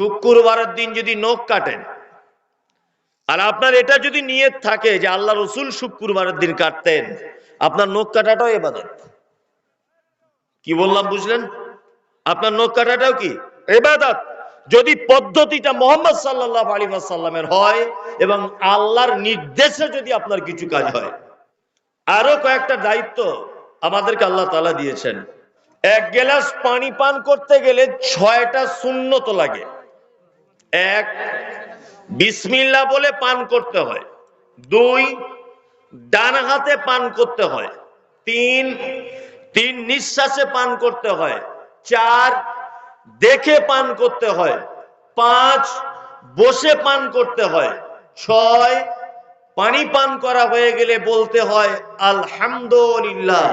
শুক্রবারের দিন যদি নখ কাটেন, আর আপনার এটা যদি নিয়ত থাকে যে আল্লাহ রসুল শুক্রবারের দিন কাটতেন, আপনার নখ কাটাটাও এবাদত। কি বললাম, বুঝলেন? আপনার নখ কাটাটাও কি? এবাদত। যদি পদ্ধতিটা মোহাম্মদ সাল্লাহ আলী সাল্লামের হয় এবং আল্লাহর নির্দেশে যদি আপনার কিছু কাজ হয়। আরও কয়েকটা দায়িত্ব আমাদেরকে আল্লাহ তালা দিয়েছেন। এক গ্লাস পানি পান করতে গেলে ছয়টা শূন্যত লাগে। এক বিসমিল্লা বলে পান করতে হয়। দুই, ডান হাতে পান করতে হয়। তিন তিন নিঃশ্বাসে পান করতে হয়। চার, দেখে পান করতে হয়। পাঁচ, বসে পান করতে হয়। ছয়, পানি পান করা হয়ে গেলে বলতে হয়, আলহামদুলিল্লাহ।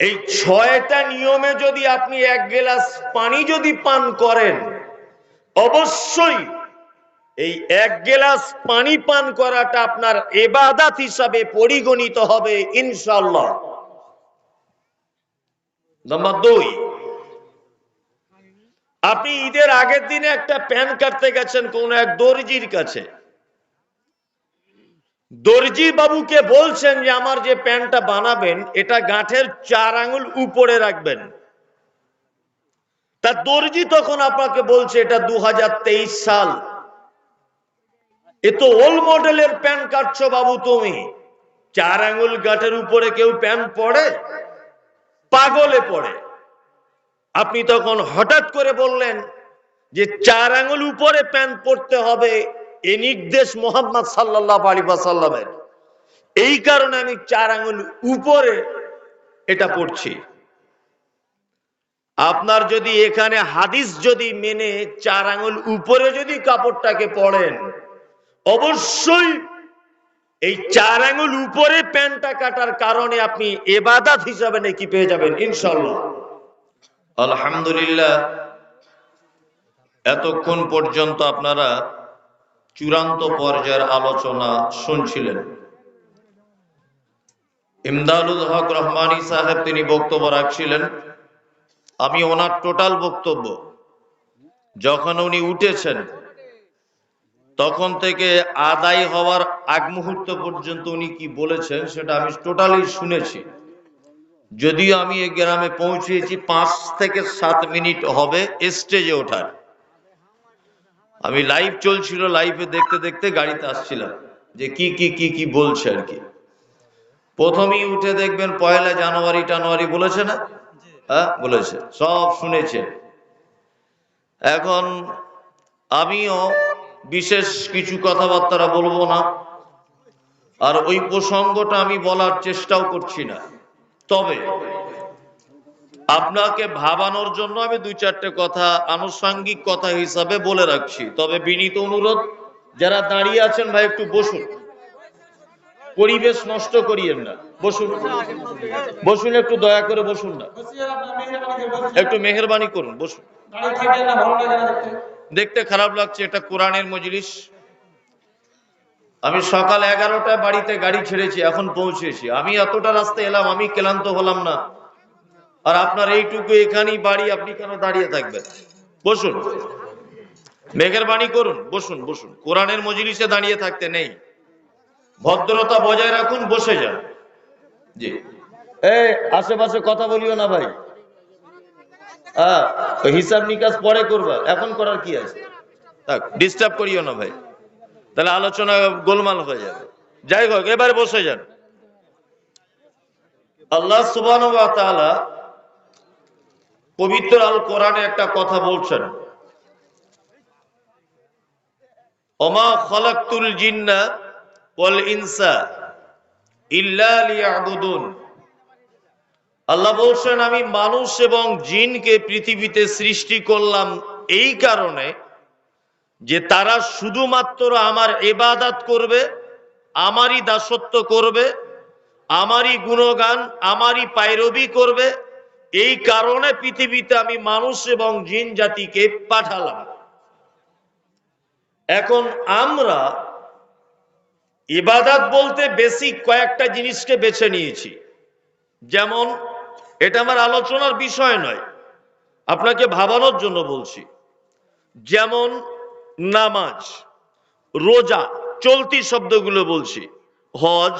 এই ছয়টা নিয়মে যদি আপনি এক গ্লাস পানি যদি পান করেন অবশ্যই এই এক গ্লাস পানি পান করাটা আপনার এবাদাত হিসাবে পরিগণিত হবে ইনশাল্লাহ নম্বর দুই, আপনি ঈদের আগের দিনে একটা প্যান কাটতে গেছেন কোন এক দর্জির কাছে। দর্জি বাবুকে বলছেন যে, আমার যে প্যানটা বানাবেন, এটা গাঁঠের চার আঙুল উপরে রাখবেন। তা দর্জি তখন আপনাকে বলছে, এটা দু সাল। এ তো ওল্ড মডেলের প্যান্ট কাটছো বাবু তুমি। চার আঙুল গাঁটের উপরে কেউ প্যান্ট পরে পাগলে পড়ে। আপনি তখন হঠাৎ করে বললেন যে চার আঙুল উপরে প্যান্ট পরতে হবে, এ নির্দেশ মোহাম্মদ সাল্লাহ আলী সাল্লামের এই কারণে আমি চার আঙুল উপরে এটা পড়ছি। আপনার যদি এখানে হাদিস যদি মেনে চার আঙুল উপরে যদি কাপড়টাকে পড়েন, অবশ্যই এই চার আঙুল উপরে প্যান্টটা কাটার কারণে আপনি এবাদাত হিসাবে নাকি পেয়ে যাবেন ইনশাল্লাহ আলহামদুলিল্লাহ, এতক্ষণ পর্যন্ত আপনারা চূড়ান্ত পর্যায়ের আলোচনা শুনছিলেন। ইমদাদুল হক রহমানী সাহেব তিনি বক্তব্য রাখছিলেন আমি ওনার টোটাল বক্তব্য। যখন উনি উঠেছেন, তখন থেকে আদায় হওয়ার আগ মুহূর্ত পর্যন্ত উনি কি বলেছেন সেটা আমি টোটালি শুনেছি। যদিও আমি এই গ্রামে পৌঁছেছি, পাঁচ থেকে সাত মিনিট হবে স্টেজে ওঠার। আমি লাইভ চলছিল, লাইভে দেখতে দেখতে গাড়িতে আসছিলাম, যে কি কি কি কি বলছে আর কি। প্রথমেই উঠে দেখবেন পয়লা জানুয়ারি, টানুয়ারি বলেছে না? হ্যাঁ বলেছে, সব শুনেছে। এখন আমিও বিশেষ কিছু কথাবার্তা বলব না, আর ওই প্রসঙ্গটা আমি বলার চেষ্টাও করছি না। তবে আপনাকে ভাবানোর জন্য আমি দুই চারটে কথা, আনুষাঙ্গিক কথা হিসাবে বলে রাখছি। তবে বিনীত অনুরোধ, যারা দাঁড়িয়ে আছেন ভাই, একটু বসুন। পরিবেশ নষ্ট করিয়েন না। বসুন। বসুন, একটু দয়া করে বসুন না। একটু মেহরবানি করুন, বসুন। দেখতে খারাপ লাগছে, এটা কোরআনের মজলিস। আমি সকাল এগারোটায় বাড়িতে গাড়ি ছেড়েছি, এখন পৌঁছেছি আমি এতটা রাস্তা এলাম, আমি ক্লান্ত হলাম না। আর আপনার এইটুকু এখানেই বাড়ি, আপনি কেন দাঁড়িয়ে থাকবেন? বসুন। মেঘেরবাণী করুন, বসুন বসুন। কোরআনের মজলিসে দাঁড়িয়ে থাকতে নেই। ভদ্রতা বজায় রাখুন, বসে যান। জি। এই, আশেপাশে কথা বলিও না ভাই। হ্যাঁ হিসাব নিকাশ পরে করবা, এখন করার কি আছে? ডিস্টার্ব করিও না ভাই। তাহলে আলোচনা গোলমাল হয়ে যাবে। যাই হোক, এবারে বসে যান। আল্লাহ সুবান পবিত্র আল কোরআনে একটা কথা বলছেন। অমা খলাকুল জিন্না ইনসা ইল্লা আল্লাহ বলছেন, আমি মানুষ এবং জিনকে পৃথিবীতে সৃষ্টি করলাম এই কারণে যে তারা শুধুমাত্র আমার এবাদাত করবে, আমারই দাসত্ব করবে, আমারই গুণগান, আমারই পায়রবি করবে, এই কারণে পৃথিবীতে আমি মানুষ এবং জিন জাতিকে পাঠালাম। এখন আমরা ইবাদাত বলতে বেশি কয়েকটা জিনিসকে বেছে নিয়েছি। যেমন, এটা আমার আলোচনার বিষয় নয়, আপনাকে ভাবানোর জন্য বলছি। যেমন, নামাজ, রোজা, চলতি শব্দগুলো বলছি। হজ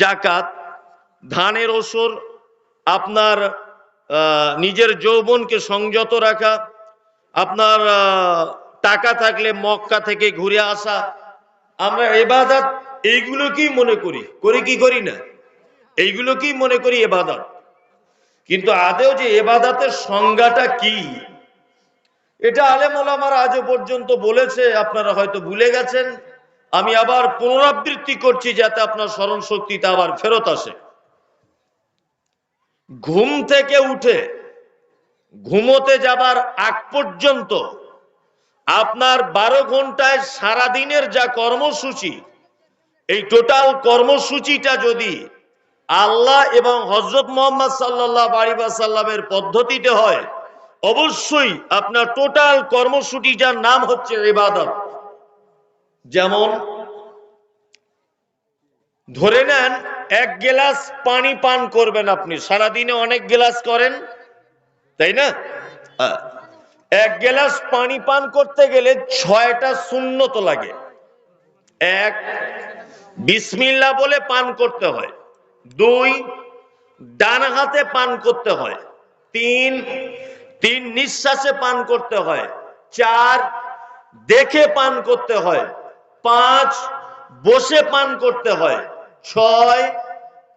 জাকাত ধানের ওসর আপনার নিজের যৌবনকে সংযত রাখা, আপনার টাকা থাকলে মক্কা থেকে ঘুরে আসা আমরা এবাদাত এইগুলোকেই মনে করি। করি কি করি না? এইগুলোকেই মনে করি এবাদত কিন্তু আদেও যে এবাদাতের সংজ্ঞাটা কি? এটা আলেম ওলামারা আজও পর্যন্ত বলেছে, আপনারা হয়তো ভুলে গেছেন। আমি আবার পুনরাবৃত্তি করছি যাতে আপনার স্মরণ শক্তিটা আবার ফেরত আসে। ঘুম থেকে উঠে, ঘুমোতে যাবার আগ পর্যন্ত আপনার বারো ঘন্টায় সারাদিনের যা কর্মসূচি, এই টোটাল কর্মসূচিটা যদি আল্লাহ এবং হজরত মোহাম্মদ সাল্লাহ সাল্লামের পদ্ধতিতে হয়, অবশ্যই আপনার টোটাল কর্মসূচিটার নাম হচ্ছে ইবাদত যেমন, ধরে নেন এক গ্লাস পানি পান করবেন আপনি, সারাদিনে অনেক গ্লাস করেন, তাই না। এক গ্লাস পানি পান করতে গেলে ছয়টা শূন্যত লাগে। এক বিসমিল্লা বলে পান করতে হয়। দুই, ডান হাতে পান করতে হয়। তিন তিন নিঃশ্বাসে পান করতে হয়। চার, দেখে পান করতে হয়। পাঁচ, বসে পান করতে হয়। ছয়,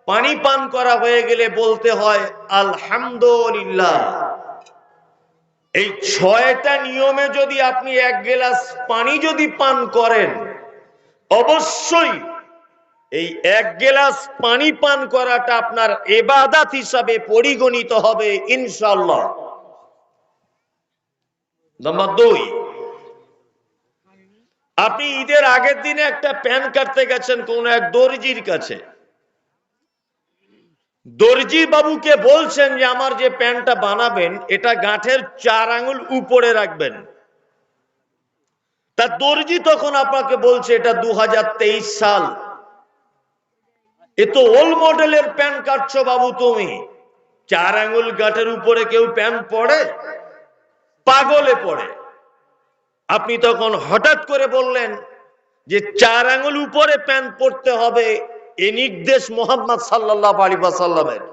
পানি পান করা হয়ে গেলে বলতে হয়, আলহামদুলিল্লাহ। এই ছয়টা নিয়মে যদি আপনি এক গ্লাস পানি যদি পান করেন, অবশ্যই এই এক গ্লাস পানি পান করাটা আপনার এবাদাত হিসাবে পরিগণিত হবে ইনশাল্লাহ নম্বর দুই, আপনি ঈদের আগের দিনে একটা প্যান কাটতে গেছেন কোন এক দর্জির কাছে। দর্জি বাবুকে বলছেন যে, আমার যে প্যান্টটা বানাবেন, এটা গাঁঠের চার আঙুল উপরে রাখবেন। তা দর্জি তখন আপনাকে বলছে, এটা দু সাল। এ তো ওল্ড মডেলের প্যান্ট কাটছো বাবু তুমি। চার আঙুল গাঁটের উপরে কেউ প্যান্ট পরে পাগলে পড়ে। আপনি তখন হঠাৎ করে বললেন যে, চার আঙুল উপরে প্যান্ট পড়তে হবে এ নির্দেশ মোহাম্মদ সাল্লাহ আলী সাল্লামের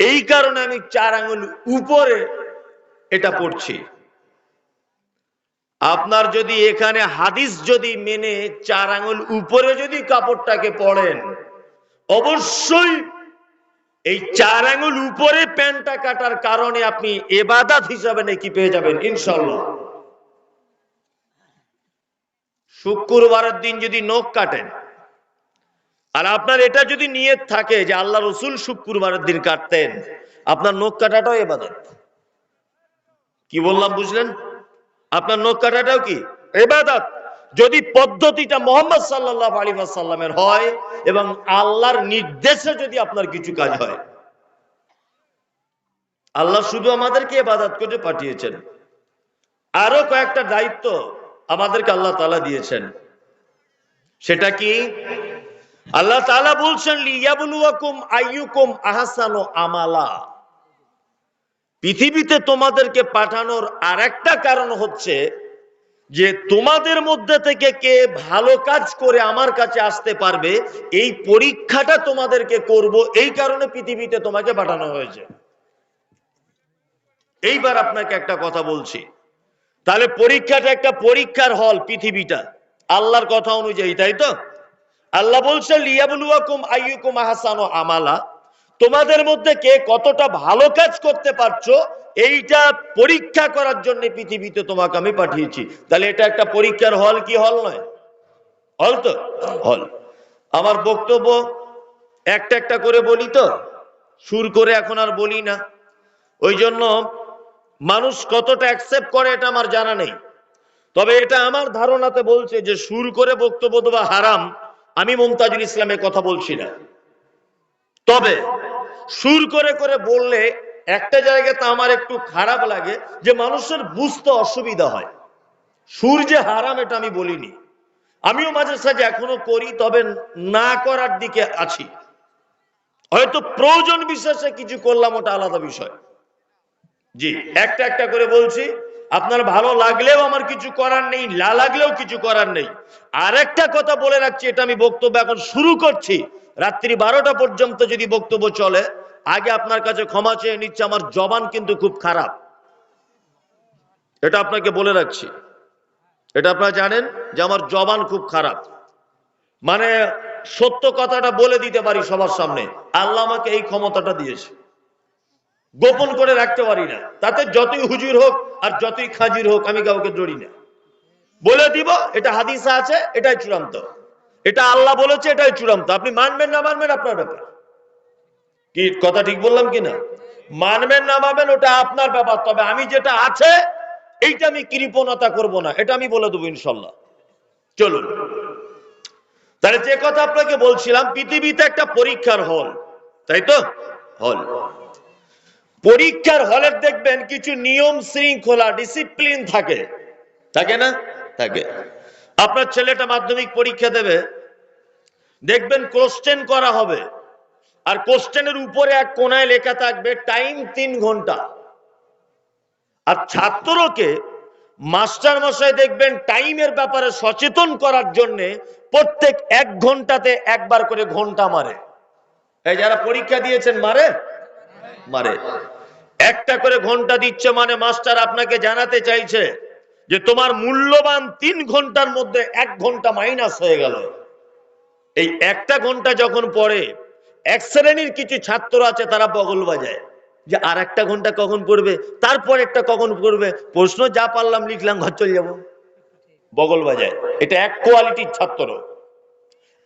এই কারণে আমি চার আঙুল উপরে এটা পড়ছি। আপনার যদি এখানে হাদিস যদি মেনে চার আঙুল উপরে যদি কাপড়টাকে পড়েন, অবশ্যই এই চার আঙুল উপরে প্যান্টটা কাটার কারণে আপনি এবাদাত হিসাবে নাকি পেয়ে যাবেন ইনশাল্লাহ শুক্রবারের দিন যদি নখ কাটেন আর আপনার এটা যদি নিয়ত থাকে যে আল্লাহ রসুল শুক্রবারের দিন কাটতেন, আপনার নখ কাটাটাও এবাদত। কি বললাম, বুঝলেন? আপনার নখ কাটাটাও কি? এবাদত। যদি পদ্ধতিটা মোহাম্মদ সাল্লাহ আলী সাল্লামের হয় এবং আল্লাহর নির্দেশে যদি আপনার কিছু কাজ হয়। আল্লাহ শুধু আমাদেরকে এবাদত করে পাঠিয়েছেন। আরও কয়েকটা দায়িত্ব আমাদেরকে আল্লাহ তালা দিয়েছেন। সেটা কি? আল্লাহ তালা বলছেন, লিয়াবুলুয়াকুম আইয়ুকুম আহাসানো আমালা। পৃথিবীতে তোমাদেরকে পাঠানোর আর একটা কারণ হচ্ছে যে তোমাদের মধ্যে থেকে কে ভালো কাজ করে আমার কাছে আসতে পারবে, এই পরীক্ষাটা তোমাদেরকে করব, এই কারণে পৃথিবীতে তোমাকে পাঠানো হয়েছে। এইবার আপনাকে একটা কথা বলছি। তাহলে পরীক্ষাটা একটা পরীক্ষার হল পৃথিবীটা। আল্লাহর কথা অনুযায়ী, তাই তো? আল্লাহ বলছে লিয়াবুলুয়াকুম আইয়ুকুম আহসানু আমালা। তোমাদের মধ্যে কে কতটা ভালো কাজ করতে পারছ, এইটা পরীক্ষা করার জন্য পৃথিবীতে তোমাকে আমি পাঠিয়েছি। তাহলে এটা একটা পরীক্ষার হল কি হল নয়? হল তো? হল। আমার বক্তব্য একটা একটা করে বলি তো? সুর করে এখন আর বলি না। ওই জন্য মানুষ কতটা অ্যাকসেপ্ট করে এটা আমার জানা নেই। তবে এটা আমার ধারণাতে বলছে যে সুর করে বক্তব্য দেওয়া হারাম। আমি মমতাজুল ইসলামের কথা বলছি না। তবে সুর করে করে বললে একটা জায়গাতে আমার একটু খারাপ লাগে যে মানুষের বুঝতে অসুবিধা হয়। সুর যে হারাম এটা আমি বলিনি। আমিও মাঝে সাঝে এখনও করি, তবে না করার দিকে আছি। হয়তো প্রয়োজন বিশেষে কিছু করলাম, ওটা আলাদা বিষয়। জি, একটা একটা করে বলছি। আপনার ভালো লাগলেও আমার কিছু করার নেই, না লাগলেও কিছু করার নেই। আর একটা কথা বলে রাখছি, এটা আমি বক্তব্য এখন শুরু করছি। রাত্রি বারোটা পর্যন্ত যদি বক্তব্য চলে, আগে আপনার কাছে ক্ষমা চেয়ে নিচ্ছে, আমার জবান কিন্তু খুব খারাপ। এটা আপনাকে বলে রাখছি। এটা আপনারা জানেন যে আমার জবান খুব খারাপ। মানে সত্য কথাটা বলে দিতে পারি সবার সামনে। আল্লাহ আমাকে এই ক্ষমতাটা দিয়েছে। গোপন করে রাখতে পারি না। তাতে যতই হুজুর হোক আর যতই খাজির হোক, আমি কাউকে জড়ি না। বলে দিব, এটা হাদিসা আছে, এটাই চূড়ান্ত। এটা আল্লাহ বলেছে, এটাই চূড়ান্ত। আপনি মানবেন, না মানবেন, আপনার ব্যাপার। কি, কথা ঠিক বললাম কি না মানবেন না মানবেন, ওটা আপনার ব্যাপার। তবে আমি যেটা আছে, এইটা আমি কৃপণতা করব না। এটা আমি বলে দেবো ইনশাল্লাহ। চলুন। তাহলে যে কথা আপনাকে বলছিলাম, পৃথিবীতে একটা পরীক্ষার হল। তাই তো? হল। পরীক্ষার হলে দেখবেন কিছু নিয়ম শৃঙ্খলা ডিসিপ্লিন থাকে। থাকে না? থাকে। আপনার ছেলেটা মাধ্যমিক পরীক্ষা দেবে, দেখবেন কোশ্চেন করা হবে। আর কোশ্চেনের উপরে এক কোনায় লেখা থাকবে টাইম তিন ঘণ্টা। আর ছাত্রকে মাস্টার মশাই দেখবেন টাইমের ব্যাপারে সচেতন করার জন্য প্রত্যেক এক ঘন্টাতে একবার করে ঘণ্টা মারে। এই যারা পরীক্ষা দিয়েছেন, মারে? মারে। একটা করে ঘণ্টা দিচ্ছে মানে মাস্টার আপনাকে জানাতে চাইছে যে তোমার মূল্যবান তিন ঘণ্টার মধ্যে এক ঘণ্টা মাইনাস হয়ে গেল। এই একটা ঘণ্টা যখন পড়ে, এক শ্রেণির কিছু ছাত্র আছে, তারা বগল বাজায় যে আর একটা ঘণ্টা কখন পড়বে, তারপর একটা কখন পড়বে, প্রশ্ন যা পারলাম লিখলাম, ঘর চলে যাব। বগল বাজায়। এটা এক কোয়ালিটির ছাত্র।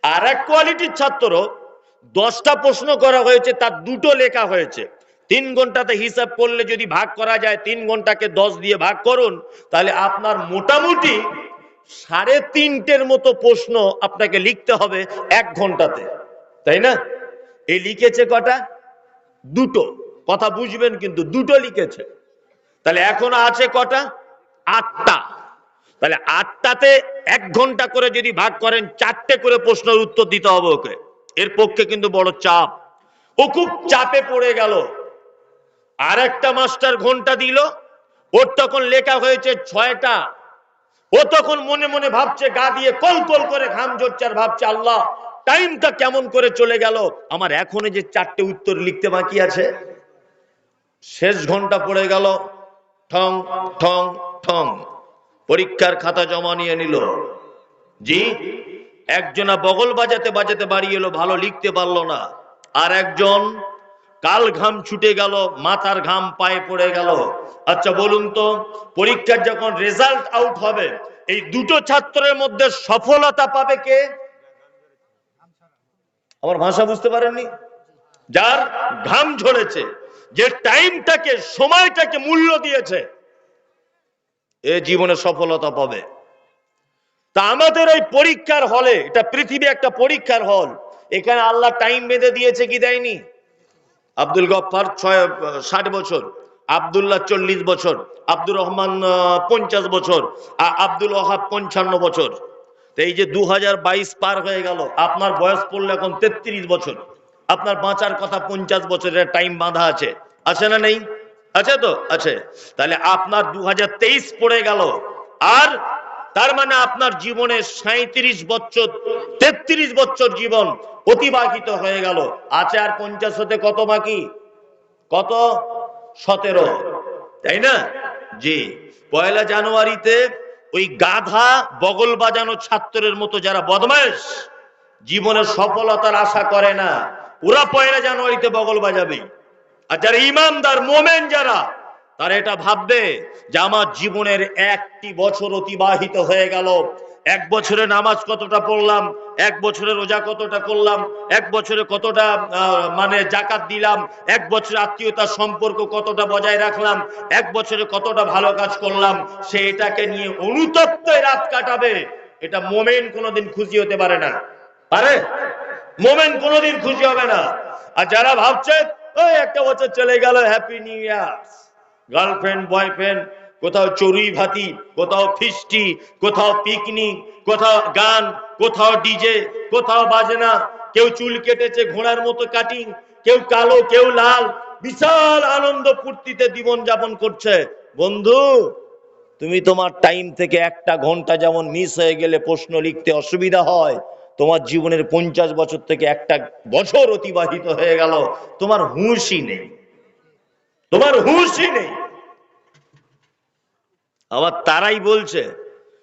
আর এক কোয়ালিটির ছাত্র, দশটা প্রশ্ন করা হয়েছে, তার দুটো লেখা হয়েছে। তিন ঘন্টাতে হিসাব করলে যদি ভাগ করা যায়, তিন ঘন্টাকে দশ দিয়ে ভাগ করুন, তাহলে আপনার মোটামুটি সাড়ে তিনটের মতো প্রশ্ন আপনাকে লিখতে হবে এক ঘন্টাতে। তাই না? এই লিখেছে কটা? দুটো। কথা বুঝবেন কিন্তু দুটো লিখেছে। তাহলে এখন আছে কটা? আটটা। তাহলে আটটাতে এক ঘণ্টা করে যদি ভাগ করেন, চারটে করে প্রশ্নের উত্তর দিতে হবে ওকে। এর পক্ষে কিন্তু বড় চাপ। ও খুব চাপে পড়ে গেল। আর একটা মাস্টার ঘণ্টা দিল, ওর তখন লেখা হয়েছে ছয়টা। ও তখন মনে মনে ভাবছে, গা দিয়ে কল কল করে ঘাম আর ভাবছে, আল্লাহ, টাইমটা কেমন করে চলে গেল? আমার এখনও যে চারটে উত্তর লিখতে বাকি আছে। শেষ ঘণ্টা পড়ে গেল, ঠং ঠং ঠং। পরীক্ষার খাতা জমা নিয়ে নিল। জি, একজনা বগল বাজাতে বাজাতে বাড়ি এলো, ভালো লিখতে পারল না। আর একজন কাল ঘাম ছুটে গেল, মাথার ঘাম পায়ে পড়ে গেল। আচ্ছা বলুন তো, পরীক্ষার যখন রেজাল্ট আউট হবে, এই দুটো ছাত্রের মধ্যে সফলতা পাবে কে? আমার ভাষা বুঝতে পারেননি? যার ঘাম ঝরেছে, যে টাইমটাকে সময়টাকে মূল্য দিয়েছে, এ জীবনে সফলতা পাবে। তা আমাদের এই পরীক্ষার হলে, এটা পৃথিবী একটা পরীক্ষার হল, এখানে আল্লাহ টাইম বেঁধে দিয়েছে কি দেয়নি? আব্দুল গফফার ছয়, ষাট বছর, আব্দুল্লাহ চল্লিশ বছর, আব্দুর রহমান পঞ্চাশ বছর আ- আব্দুল ওহাব পঞ্চান্ন বছর। এই যে দু হাজার বাইশ পার হয়ে গেল, আপনার বয়স পড়ল এখন তেত্রিশ বছর। আপনার বাঁচার কথা পঞ্চাশ বছরের টাইম বাঁধা আছে। আছে না নেই? আছে তো? আছে। তাহলে আপনার দু হাজার তেইশ পড়ে গেল। আর তার মানে আপনার জীবনে সাঁত্রিশ বছর, তেত্রিশ বছর জীবন অতিবাহিত হয়ে গেল। আছে আর পঞ্চাশ হতে কত বাকি? কত? সতেরো। তাই না? জি। পয়লা জানুয়ারিতে ওই গাধা বগল বাজানো ছাত্রের মতো যারা বদমাস জীবনের সফলতার আশা করে না, ওরা পয়লা জানুয়ারিতে বগল বাজাবে। আর যারা ইমানদার, মোমেন যারা তারা এটা ভাববে যে আমার জীবনের একটি বছর অতিবাহিত হয়ে গেল। এক বছরে নামাজ কতটা পড়লাম, এক বছরে রোজা কতটা করলাম, এক বছরে কতটা মানে জাকাত দিলাম, এক বছরে আত্মীয়তার সম্পর্ক কতটা বজায় রাখলাম, এক বছরে কতটা ভালো কাজ করলাম, সে এটাকে নিয়ে অনুতপ্তে রাত কাটাবে। এটা মোমেন কোনোদিন খুশি হতে পারে না। পারে? মোমেন কোনোদিন খুশি হবে না। আর যারা ভাবছে, ওই, একটা বছর চলে গেল happy new year girlfriend boyfriend কোথাও চড়ুই ভাতি, কোথাও ফিস্টি, কোথাও পিকনিক কোথাও গান, কোথাও ডিজে, কোথাও বাজনা, কেউ চুল কেটেছে ঘোড়ার মতো কাটিং কেউ কালো, কেউ লাল, বিশাল আনন্দ ফুর্তিতে জীবন যাপন করছে। বন্ধু, তুমি তোমার টাইম থেকে একটা ঘণ্টা যেমন মিস হয়ে গেলে প্রশ্ন লিখতে অসুবিধা হয়, তোমার জীবনের পঞ্চাশ বছর থেকে একটা বছর অতিবাহিত হয়ে গেল, তোমার হুঁশই নেই। তোমার হুঁশই নেই। আবার তারাই বলছে,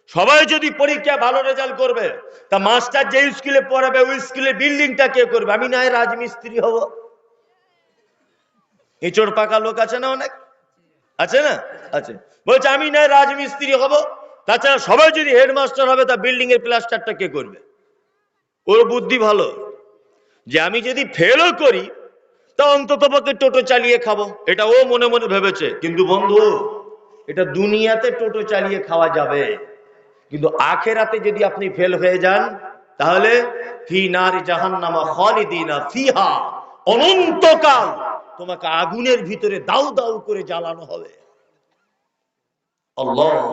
সবাই যদি পরীক্ষা ভালো রেজাল্ট করবে, তা মাস্টার যে স্কুলে পড়াবে, ওই স্কুলের বিল্ডিংটা কে করবে? আমি না রাজমিস্ত্রি হব। এচড় পাকা লোক আছে না অনেক? আছে না? আছে। বলছে, আমি না রাজমিস্ত্রি হব। তাছাড়া সবাই যদি হেডমাস্টার হবে, তা বিল্ডিং এর প্লাস্টারটা কে করবে? ওর বুদ্ধি ভালো। যে আমি যদি ফেলও করি তা অন্তত পক্ষে টোটো চালিয়ে খাব। এটা ও মনে মনে ভেবেছে। কিন্তু বন্ধু, এটা দুনিয়াতে টোটো চালিয়ে খাওয়া যাবে। কিন্তু আখেরাতে যদি আপনি ফেল হয়ে যান, তাহলে অনন্তকাল তোমাকে আগুনের ভিতরে দাউ দাউ করে জ্বালানো হবে। আল্লাহু